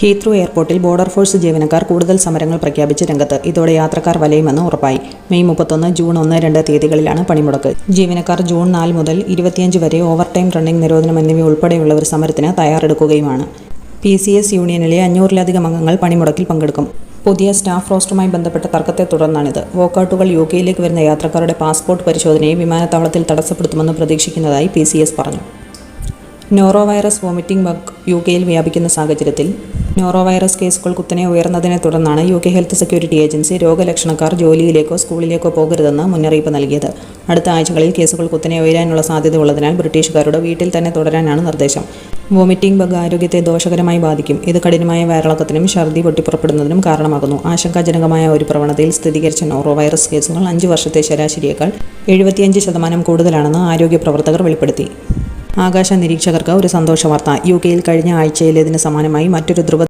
Heathrow എയർപോർട്ടിൽ border force ജീവനക്കാർ കൂടുതൽ സമരങ്ങൾ പ്രഖ്യാപിച്ച് രംഗത്ത്. ഇതോടെ യാത്രക്കാർ വലയുമെന്ന് ഉറപ്പായി. മെയ് മുപ്പത്തൊന്ന് ജൂൺ ഒന്ന് രണ്ട് തീയതികളിലാണ് പണിമുടക്ക്. ജീവനക്കാർ ജൂൺ നാല് മുതൽ ഇരുപത്തിയഞ്ച് വരെ ഓവർ ടൈം റണ്ണിംഗ് നിരോധനം എന്നിവ ഉൾപ്പെടെയുള്ളവർ സമരത്തിന് തയ്യാറെടുക്കുകയുമാണ്. പി സി എസ് യൂണിയനിലെ അഞ്ഞൂറിലധികം അംഗങ്ങൾ പണിമുടക്കിൽ പങ്കെടുക്കും. പുതിയ സ്റ്റാഫ് റോസ്റ്ററുമായി ബന്ധപ്പെട്ട തർക്കത്തെ തുടർന്നാണിത്. വോക്കൌട്ടുകൾ യു കെയിലേക്ക് വരുന്ന യാത്രക്കാരുടെ പാസ്പോർട്ട് പരിശോധനയെ വിമാനത്താവളത്തിൽ തടസ്സപ്പെടുത്തുമെന്ന് പ്രതീക്ഷിക്കുന്നതായി പി പറഞ്ഞു. Norovirus vomiting bug U കെയിൽ വ്യാപിക്കുന്ന സാഹചര്യത്തിൽ നോറോ വൈറസ് കേസുകൾ കുത്തനെ ഉയർന്നതിനെ തുടർന്നാണ് U K health security agency രോഗലക്ഷണക്കാർ ജോലിയിലേക്കോ സ്കൂളിലേക്കോ പോകരുതെന്ന് മുന്നറിയിപ്പ് നൽകിയത്. അടുത്ത ആഴ്ചകളിൽ കേസുകൾ കുത്തനെ ഉയരാനുള്ള സാധ്യത ഉള്ളതിനാൽ ബ്രിട്ടീഷുകാരുടെ വീട്ടിൽ തന്നെ തുടരാനാണ് നിർദ്ദേശം. വോമിറ്റിംഗ് ബഗ് ആരോഗ്യത്തെ ദോഷകരമായി ബാധിക്കും. ഇത് കഠിനമായ വയറിളക്കത്തിനും ഛർദി പൊട്ടിപ്പുറപ്പെടുന്നതിനും കാരണമാകുന്നു. ആശങ്കാജനകമായ ഒരു പ്രവണതയിൽ സ്ഥിരീകരിച്ച നോറോ വൈറസ് കേസുകൾ അഞ്ച് വർഷത്തെ ശരാശരിയേക്കാൾ എഴുപത്തിയഞ്ച് ശതമാനം കൂടുതലാണെന്ന് ആരോഗ്യ പ്രവർത്തകർ വെളിപ്പെടുത്തി. ആകാശ നിരീക്ഷകർക്ക് ഒരു സന്തോഷ വാർത്ത യു കെയിൽ കഴിഞ്ഞ ആഴ്ചയിലേതിന് സമാനമായി മറ്റൊരു ധ്രുവ